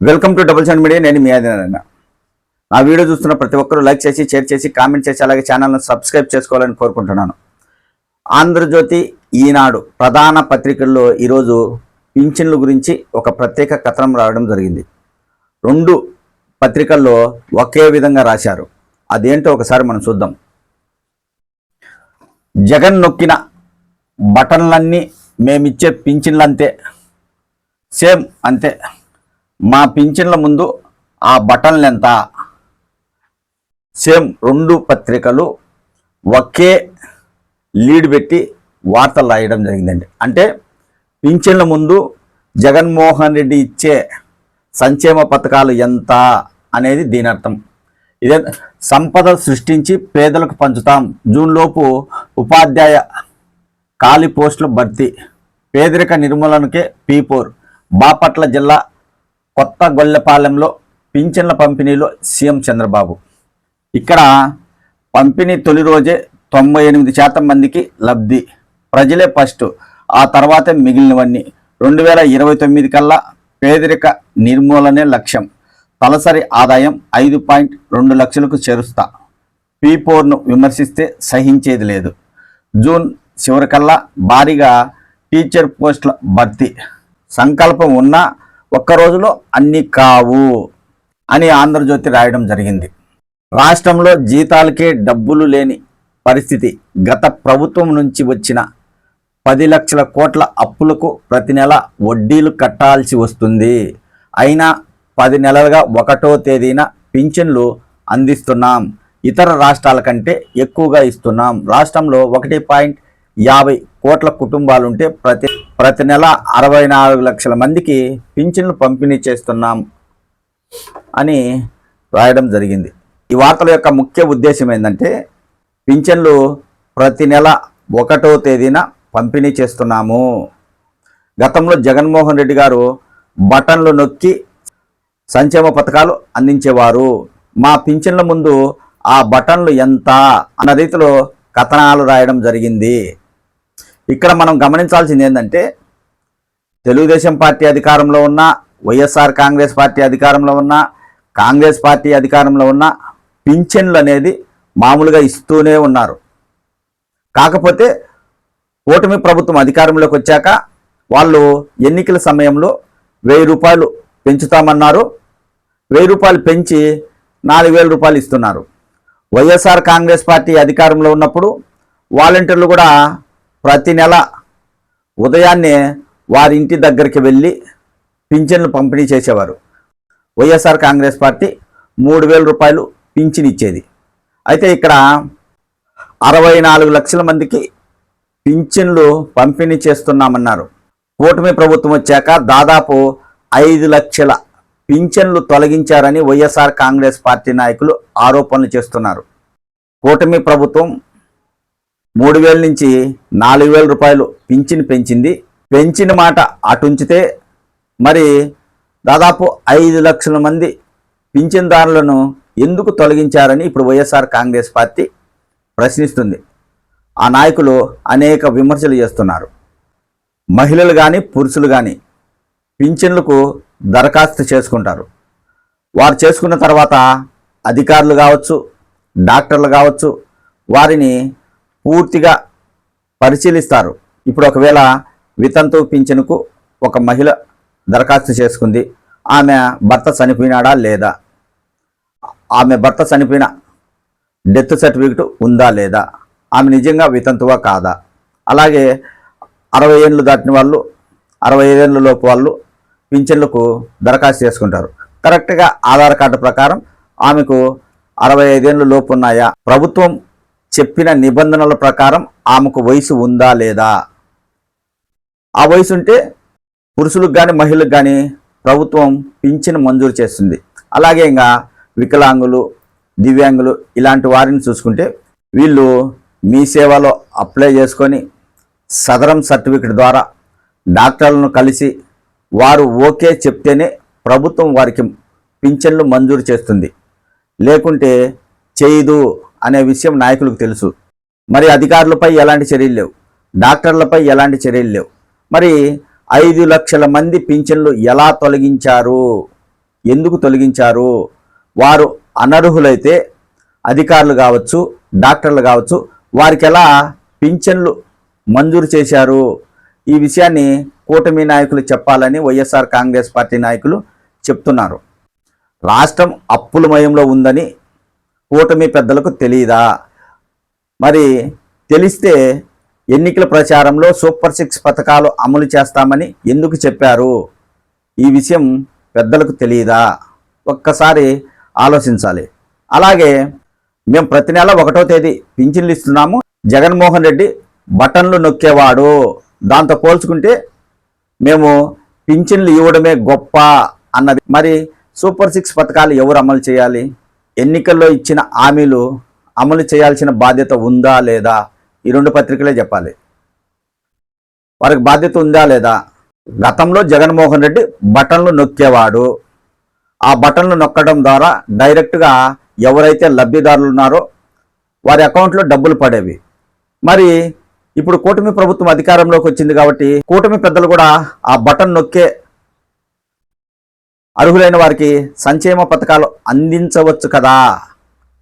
Welcome to double seven media నేను మీ ఆదినారాయణ నా వీడియో చూస్తున్న ప్రతి ఒక్కరూ లైక్ చేసి షేర్ చేసి కామెంట్ చేసి అలాగే ఛానల్ను సబ్స్క్రైబ్ చేసుకోవాలని కోరుకుంటున్నాను. ఆంధ్రజ్యోతి ఈనాడు ప్రధాన పత్రికల్లో ఈరోజు పింఛన్ల గురించి ఒక ప్రత్యేక కథనం రావడం జరిగింది. రెండు పత్రికల్లో ఒకే విధంగా రాశారు. అదేంటో ఒకసారి మనం చూద్దాం. జగన్ నొక్కిన బటన్లన్నీ మేమిచ్చే పింఛన్లంతే సేమ్ అంతే. మా పింఛన్ల ముందు ఆ బటన్లు ఎంత సేమ్ రెండు పత్రికలు ఒకే లీడ్ పెట్టి వార్తలు రాయడం జరిగిందండి. అంటే పింఛన్ల ముందు జగన్మోహన్ రెడ్డి ఇచ్చే సంక్షేమ పథకాలు ఎంత అనేది దీని అర్థం. ఇదే సంపద సృష్టించి పేదలకు పంచుతాం. జూన్లోపు ఉపాధ్యాయ ఖాళీ పోస్టుల భర్తీ. పేదరిక నిర్మూలనకే పీ ఫోర్. బాపట్ల జిల్లా కొత్త గొల్లపాలెంలో పింఛన్ల పంపిణీలో సీఎం చంద్రబాబు. ఇక్కడ పంపిణీ తొలి రోజే తొంభై ఎనిమిది శాతం మందికి లబ్ధి. ప్రజలే ఫస్ట్ ఆ తర్వాతే మిగిలినవన్నీ. రెండు వేల ఇరవై తొమ్మిది కల్లా పేదరిక నిర్మూలనే లక్ష్యం. తలసరి ఆదాయం ఐదు పాయింట్ రెండు లక్షలకు చేరుస్తా. పీ ఫోర్ను విమర్శిస్తే సహించేది లేదు. జూన్ చివరికల్లా భారీగా టీచర్ పోస్టుల భర్తీ. సంకల్పం ఉన్నా ఒక్క రోజులో అన్ని కావు అని ఆంధ్రజ్యోతి రాయడం జరిగింది. రాష్ట్రంలో జీతాలకే డబ్బులు లేని పరిస్థితి గత ప్రభుత్వం నుంచి వచ్చిన పది లక్షల కోట్ల అప్పులకు ప్రతి నెల వడ్డీలు కట్టాల్సి వస్తుంది. అయినా పది నెలలుగా ఒకటో తేదీన పింఛన్లు అందిస్తున్నాం. ఇతర రాష్ట్రాల కంటే ఎక్కువగా ఇస్తున్నాం. రాష్ట్రంలో ఒకటి పాయింట్ యాభై కోట్ల కుటుంబాలుంటే ప్రతి ప్రతి నెల అరవై నాలుగు లక్షల మందికి పింఛన్లు పంపిణీ చేస్తున్నాం అని రాయడం జరిగింది. ఈ వార్తల యొక్క ముఖ్య ఉద్దేశం ఏంటంటే పింఛన్లు ప్రతి నెల ఒకటో తేదీన పంపిణీ చేస్తున్నాము. గతంలో జగన్మోహన్ రెడ్డి గారు బటన్లు నొక్కి సంక్షేమ పథకాలు అందించేవారు. మా పింఛన్ల ముందు ఆ బటన్లు ఎంత అన్న రీతిలో కథనాలు రాయడం జరిగింది. ఇక్కడ మనం గమనించాల్సింది ఏంటంటే తెలుగుదేశం పార్టీ అధికారంలో ఉన్న వైఎస్ఆర్ కాంగ్రెస్ పార్టీ అధికారంలో ఉన్న కాంగ్రెస్ పార్టీ అధికారంలో ఉన్న పింఛన్లు అనేది మామూలుగా ఇస్తూనే ఉన్నారు. కాకపోతే కూటమి ప్రభుత్వం అధికారంలోకి వచ్చాక వాళ్ళు ఎన్నికల సమయంలో వెయ్యి రూపాయలు పెంచుతామన్నారు. వెయ్యి రూపాయలు పెంచి నాలుగు వేల రూపాయలు ఇస్తున్నారు. వైఎస్ఆర్ కాంగ్రెస్ పార్టీ అధికారంలో ఉన్నప్పుడు వాలంటీర్లు కూడా ప్రతి నెల ఉదయాన్నే వారి ఇంటి దగ్గరికి వెళ్ళి పింఛన్లు పంపిణీ చేసేవారు. వైఎస్ఆర్ కాంగ్రెస్ పార్టీ మూడు వేల రూపాయలు పింఛన్ ఇచ్చేది. అయితే ఇక్కడ అరవై నాలుగు లక్షల మందికి పింఛన్లు పంపిణీ చేస్తున్నామన్నారు. కూటమి ప్రభుత్వం వచ్చాక దాదాపు ఐదు లక్షల పింఛన్లు తొలగించారని వైఎస్ఆర్ కాంగ్రెస్ పార్టీ నాయకులు ఆరోపణలు చేస్తున్నారు. కూటమి ప్రభుత్వం మూడు వేల నుంచి నాలుగు వేల రూపాయలు పింఛన్ పెంచింది. పెంచిన మాట అటుంచితే మరి దాదాపు ఐదు లక్షల మంది పింఛన్దారులను ఎందుకు తొలగించారని ఇప్పుడు వైఎస్ఆర్ కాంగ్రెస్ పార్టీ ప్రశ్నిస్తుంది. ఆ నాయకులు అనేక విమర్శలు చేస్తున్నారు. మహిళలు కానీ పురుషులు కానీ పింఛన్లకు దరఖాస్తు చేసుకుంటారు. వారు చేసుకున్న తర్వాత అధికారులు కావచ్చు డాక్టర్లు కావచ్చు వారిని పూర్తిగా పరిశీలిస్తారు. ఇప్పుడు ఒకవేళ వితంతు పింఛనుకు ఒక మహిళ దరఖాస్తు చేసుకుంది. ఆమె భర్త చనిపోయినాడా లేదా? ఆమె భర్త చనిపోయిన డెత్ సర్టిఫికెట్ ఉందా లేదా? ఆమె నిజంగా వితంతువా కాదా? అలాగే అరవై ఏళ్ళు దాటిన వాళ్ళు అరవై ఐదేళ్ళ లోపు వాళ్ళు పింఛన్లకు దరఖాస్తు చేసుకుంటారు. కరెక్ట్గా ఆధార్ కార్డు ప్రకారం ఆమెకు అరవై ఐదేళ్ళు లోపు ఉన్నాయా? ప్రభుత్వం చెప్పిన నిబంధనల ప్రకారం ఆమెకు వయసు ఉందా లేదా? ఆ వయసు ఉంటే పురుషులకు కానీ మహిళలకు కానీ ప్రభుత్వం పింఛను మంజూరు చేస్తుంది. అలాగే ఇంకా వికలాంగులు దివ్యాంగులు ఇలాంటి వారిని చూసుకుంటే వీళ్ళు మీ సేవలో అప్లై చేసుకొని సదరం సర్టిఫికెట్ ద్వారా డాక్టర్లను కలిసి వారు ఓకే చెప్తేనే ప్రభుత్వం వారికి పింఛన్లు మంజూరు చేస్తుంది. లేకుంటే చేయదు. అనే విషయం నాయకులకు తెలుసు. మరి అధికారులపై ఎలాంటి చర్యలు లేవు. డాక్టర్లపై ఎలాంటి చర్యలు లేవు. మరి ఐదు లక్షల మంది పింఛన్లు ఎలా తొలగించారు? ఎందుకు తొలగించారు? వారు అనర్హులైతే అధికారులు కావచ్చు డాక్టర్లు కావచ్చు వారికి ఎలా పింఛన్లు మంజూరు చేశారు? ఈ విషయాన్ని కూటమి నాయకులు చెప్పాలని వైఎస్ఆర్ కాంగ్రెస్ పార్టీ నాయకులు చెప్తున్నారు. రాష్ట్రం అప్పులమయంలో ఉందని కూటమి పెద్దలకు తెలియదా మరి తెలిస్తే ఎన్నికల ప్రచారంలో సూపర్ సిక్స్ పథకాలు అమలు చేస్తామని ఎందుకు చెప్పారు? ఈ విషయం పెద్దలకు తెలియదా ఒక్కసారి ఆలోచించాలి. అలాగే మేము ప్రతి నెల ఒకటో తేదీ పింఛన్లు ఇస్తున్నాము. జగన్మోహన్ రెడ్డి బటన్లు నొక్కేవాడు. దాంతో పోల్చుకుంటే మేము పింఛన్లు ఇవ్వడమే గొప్ప అన్నది. మరి సూపర్ సిక్స్ పథకాలు ఎవరు అమలు చేయాలి? ఎన్నికల్లో ఇచ్చిన హామీలు అమలు చేయాల్సిన బాధ్యత ఉందా లేదా? ఈ రెండు పత్రికలే చెప్పాలి. వారికి బాధ్యత ఉందా లేదా? గతంలో జగన్మోహన్ రెడ్డి బటన్లు నొక్కేవాడు. ఆ బటన్లు నొక్కడం ద్వారా డైరెక్ట్గా ఎవరైతే లబ్ధిదారులు ఉన్నారో వారి అకౌంట్లో డబ్బులు పడేవి. మరి ఇప్పుడు కూటమి ప్రభుత్వం అధికారంలోకి వచ్చింది కాబట్టి కూటమి పెద్దలు కూడా ఆ బటన్ నొక్కే అర్హులైన వారికి సంక్షేమ పథకాలు అందించవచ్చు కదా.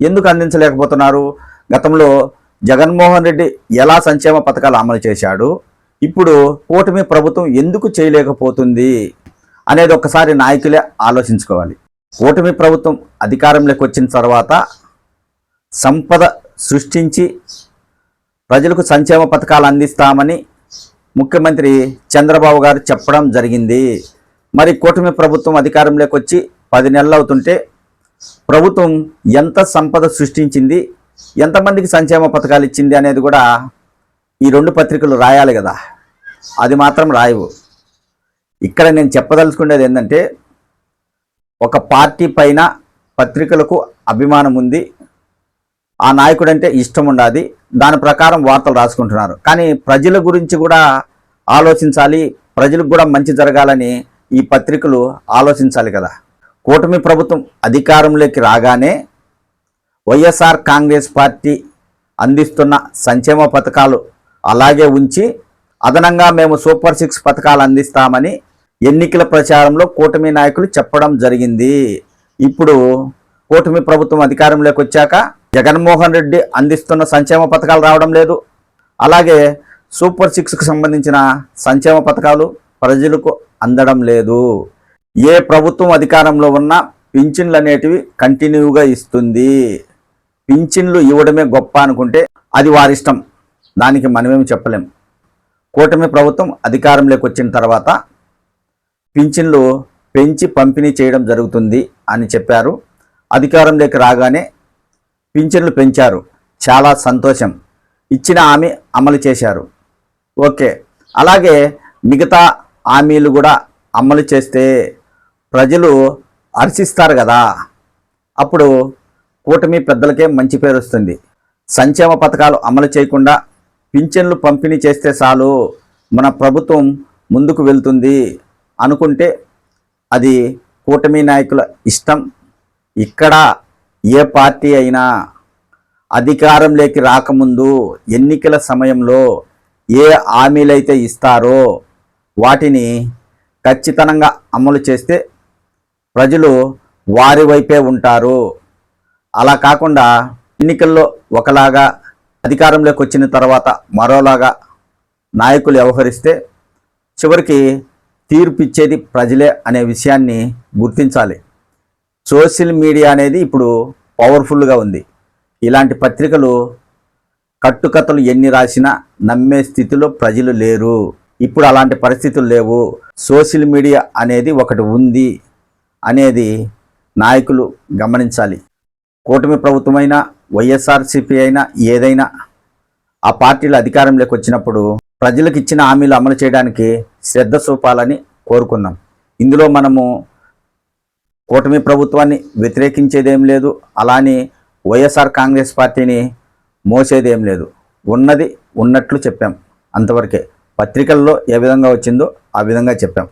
ఎందుకు అందించలేకపోతున్నారు? గతంలో జగన్మోహన్ రెడ్డి ఎలా సంక్షేమ పథకాలు అమలు చేశాడు? ఇప్పుడు కూటమి ప్రభుత్వం ఎందుకు చేయలేకపోతుంది? అనేది ఒక్కసారి నాయకులే ఆలోచించుకోవాలి. కూటమి ప్రభుత్వం అధికారంలోకి వచ్చిన తర్వాత సంపద సృష్టించి ప్రజలకు సంక్షేమ పథకాలు అందిస్తామని ముఖ్యమంత్రి చంద్రబాబు గారు చెప్పడం జరిగింది. మరి కూటమి ప్రభుత్వం అధికారంలోకి వచ్చి పది నెలలు అవుతుంటే ప్రభుత్వం ఎంత సంపద సృష్టించింది ఎంతమందికి సంక్షేమ పథకాలు ఇచ్చింది అనేది కూడా ఈ రెండు పత్రికలు రాయాలి కదా. అది మాత్రం రాయవు. ఇక్కడ నేను చెప్పదలుచుకునేది ఏంటంటే ఒక పార్టీ పైన పత్రికలకు అభిమానం ఉంది ఆ నాయకుడు అంటే ఇష్టం ఉండాది దాని ప్రకారం వార్తలు రాసుకుంటున్నారు. కానీ ప్రజల గురించి కూడా ఆలోచించాలి ప్రజలకు కూడా మంచి జరగాలని ఈ పత్రికలు ఆలోచించాలి కదా. కూటమి ప్రభుత్వం అధికారంలోకి రాగానే వైఎస్ఆర్ కాంగ్రెస్ పార్టీ అందిస్తున్న సంక్షేమ పథకాలు అలాగే ఉంచి అదనంగా మేము సూపర్ సిక్స్ పథకాలు అందిస్తామని ఎన్నికల ప్రచారంలో కూటమి నాయకులు చెప్పడం జరిగింది. ఇప్పుడు కూటమి ప్రభుత్వం అధికారంలోకి వచ్చాక జగన్మోహన్ రెడ్డి అందిస్తున్న సంక్షేమ పథకాలు రావడం లేదు. అలాగే సూపర్ సిక్స్కు సంబంధించిన సంక్షేమ పథకాలు ప్రజలకు అందడం లేదు. ఏ ప్రభుత్వం అధికారంలో ఉన్నా పింఛన్లు అనేటివి కంటిన్యూగా ఇస్తుంది. పింఛన్లు ఇవ్వడమే గొప్ప అనుకుంటే అది వారిష్టం. దానికి మనమేమి చెప్పలేం. కూటమి ప్రభుత్వం అధికారంలోకి వచ్చిన తర్వాత పింఛన్లు పెంచి పంపిణీ చేయడం జరుగుతుంది అని చెప్పారు. అధికారంలోకి రాగానే పింఛన్లు పెంచారు. చాలా సంతోషం. ఇచ్చిన హామీ అమలు చేశారు. ఓకే. అలాగే మిగతా హామీలు కూడా అమలు చేస్తే ప్రజలు హర్షిస్తారు కదా. అప్పుడు కూటమి పెద్దలకే మంచి పేరు వస్తుంది. సంక్షేమ పథకాలు అమలు చేయకుండా పింఛన్లు పంపిణీ చేస్తే చాలు మన ప్రభుత్వం ముందుకు వెళ్తుంది అనుకుంటే అది కూటమి నాయకుల ఇష్టం. ఇక్కడ ఏ పార్టీ అయినా అధికారంలోకి రాకముందు ఎన్నికల సమయంలో ఏ హామీలైతే ఇస్తారో వాటిని ఖచ్చితంగా అమలు చేస్తే ప్రజలు వారి వైపే ఉంటారు. అలా కాకుండా ఎన్నికల్లో ఒకలాగా అధికారంలోకి వచ్చిన తర్వాత మరోలాగా నాయకులు వ్యవహరిస్తే చివరికి తీర్పిచ్చేది ప్రజలే అనే విషయాన్ని గుర్తించాలి. సోషల్ మీడియా అనేది ఇప్పుడు పవర్ఫుల్గా ఉంది. ఇలాంటి పత్రికలు కట్టుకథలు ఎన్ని రాసినా నమ్మే స్థితిలో ప్రజలు లేరు. ఇప్పుడు అలాంటి పరిస్థితులు లేవు. సోషల్ మీడియా అనేది ఒకటి ఉంది అనేది నాయకులు గమనించాలి. కూటమి ప్రభుత్వమైనా వైఎస్ఆర్సీపీ అయినా ఏదైనా ఆ పార్టీలు అధికారంలోకి వచ్చినప్పుడు ప్రజలకు ఇచ్చిన హామీలు అమలు చేయడానికి శ్రద్ధ చూపాలని కోరుకున్నాం. ఇందులో మనము కూటమి ప్రభుత్వాన్ని వ్యతిరేకించేదేం లేదు. అలానే వైఎస్ఆర్ కాంగ్రెస్ పార్టీని మోసేదేం లేదు. ఉన్నది ఉన్నట్లు చెప్పాం అంతవరకే. పత్రికల్లో ఏ విధంగా వచ్చిందో ఆ విధంగా చెప్పాం.